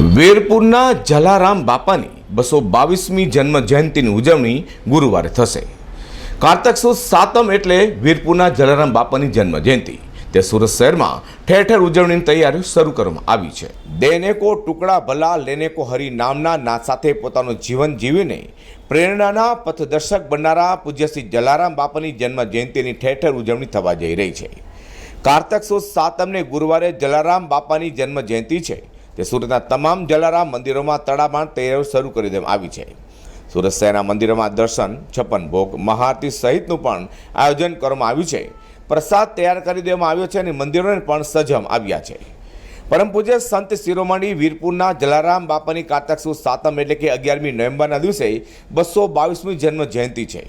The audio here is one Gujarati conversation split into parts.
વીરપુરના જલારામ બાપાની બસો બાવીસમી જન્મ જયંતિની ઉજવણી ગુરુવારે થશે. કારતક સુદ સાતમ એટલે વીરપુરના જલારામ બાપાની જન્મ જયંતિ. તે સુરત શહેરમાં ઠેર ઠેર ઉજવણીની તૈયારીઓ શરૂ કરવામાં આવી છે. દેને કો ટુકડા ભલા, લેને કો હરી નામના ના સાથે પોતાનું જીવન જીવીને પ્રેરણાના પથદર્શક બનનારા પૂજ્ય શ્રી જલારામ બાપાની જન્મ જયંતિની ઠેર ઠેર ઉજવણી થવા જઈ રહી છે. કારતક સુદ સાતમને ગુરુવારે જલારામ બાપાની જન્મ જયંતિ છે. તે સુરતના તમામ જલારામ મંદિરોમાં તડામાર તૈયારીઓ શરૂ કરી દેવામાં આવી છે. સુરત શહેરના મંદિરોમાં દર્શન છપ્પન ભોગ, મહાઆરતી સહિતનું પણ આયોજન કરવામાં આવ્યું છે. પ્રસાદ તૈયાર કરી દેવામાં આવ્યો છે અને મંદિરોને પણ સજમ આવ્યા છે. પરમ પૂજ્ય સંત શિરોમણી વીરપુરના જલારામ બાપાની કારતક સુદ સાતમ એટલે કે અગિયારમી નવેમ્બરના દિવસે બસો બાવીસમી જન્મ જયંતિ છે.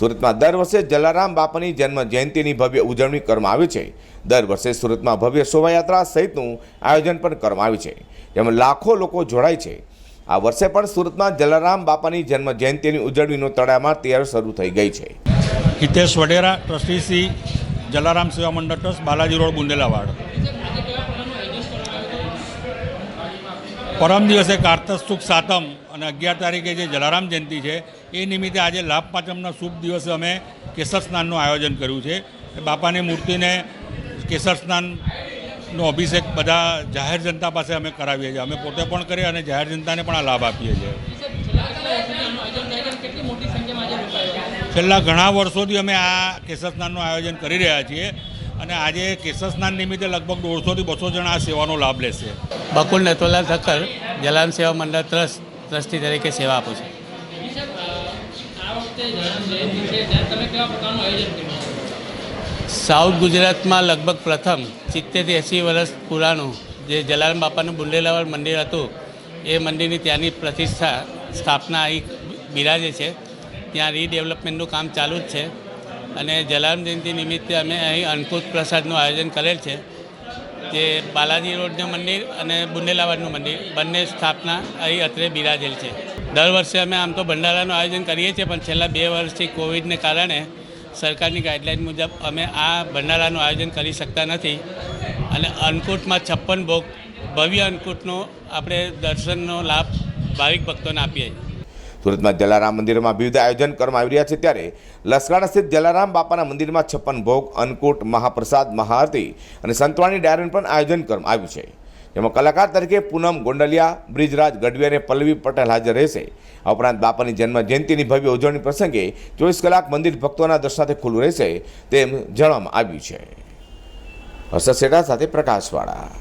સુરતમાં દર વર્ષે જલારામ બાપાની જન્મ જયંતિની ભવ્ય ઉજવણી કરવામાં આવી છે. દર વર્ષે સુરતમાં ભવ્ય શોભાયાત્રા સહિતનું આયોજન પણ કરવામાં આવ્યું છે, જેમાં લાખો લોકો જોડાય છે. આ વર્ષે પણ સુરતમાં જલારામ બાપાની જન્મ જયંતિની ઉજવણીનો તળામાં તૈયાર શરૂ થઈ ગઈ છે. Hitesh Vadera, trustee Shri Jalaram Seva Mandal trust, Balaji road, Bundelawad. પરમ દિવસે કારતસ સુખ સાતમ અને અગિયાર તારીખે જે જલારામ જયંતિ છે, એ નિમિત્તે આજે લાભ પાંચમના શુભ દિવસે અમે કેસર સ્નાનનું આયોજન કર્યું છે. બાપાની મૂર્તિને કેસર સ્નાનનો અભિષેક બધા જાહેર જનતા પાસે અમે કરાવીએ છીએ. અમે પોતે પણ કરીએ અને જાહેર જનતાને પણ આ લાભ આપીએ છીએ. છેલ્લા ઘણા વર્ષોથી અમે આ કેસર સ્નાનનું આયોજન કરી રહ્યા છીએ. અને આજે કેશવસ્નાન નિમિત્તે લગભગ દોઢસોથી બસો જણા આ સેવાનો લાભ લેશે. બકુલ નથોલા ઠક્કર જલારામ સેવા મંડળ ટ્રસ્ટ, ટ્રસ્ટી તરીકે સેવા આપું છું. સાઉથ ગુજરાતમાં લગભગ પ્રથમ સિત્તેરથી એંસી વર્ષ પુરાણું જે જલારામ બાપાનું બુંડેલાવાડ મંદિર હતું, એ મંદિરની ત્યાંની પ્રતિષ્ઠા સ્થાપના અહીં બિરાજે છે. ત્યાં રીડેવલપમેન્ટનું કામ ચાલુ જ છે. અને જલારામ જયંતિ નિમિત્તે અમે અહીં અન્નકૂટ પ્રસાદનું આયોજન કરેલ છે, જે બાલાજી રોડનું મંદિર અને બુંદેલાવાડનું મંદિર, બંને સ્થાપના અહીં અત્રે બિરાજેલ છે. દર વર્ષે અમે આમ તો ભંડારાનું આયોજન કરીએ છીએ, પણ છેલ્લા બે વર્ષથી કોવિડને કારણે સરકારની ગાઈડલાઇન મુજબ અમે આ ભંડારાનું આયોજન કરી શકતા નથી. અને અન્નકૂટમાં છપ્પન ભોગ ભવ્ય અન્નકૂટનો આપણે દર્શનનો લાભ ભાવિક ભક્તોને આપીએ છીએ. સુરતમાં જલારામ મંદિરમાં વિવિધ આયોજન કરવામાં આવી રહ્યા છે ત્યારે લસકાણા સ્થિત જલારામ બાપાના મંદિરમાં છપ્પન ભોગ, અન્નકૂટ, મહાપ્રસાદ, મહાઆરતી અને સંતવાણી ડાયરન પણ આયોજન કરવામાં આવ્યું છે. જેમાં કલાકાર તરીકે પૂનમ ગોંડલિયા, બ્રિજરાજ ગઢવી અને પલ્લવી પટેલ હાજર રહેશે. આ ઉપરાંત બાપાની જન્મ જયંતિની ભવ્ય ઉજવણી પ્રસંગે ચોવીસ કલાક મંદિર ભક્તોના દર્શનાથી ખુલ્લું રહેશે તેમ જણાવવામાં આવ્યું છે. હર્ષદ સેઠા સાથે પ્રકાશવાળા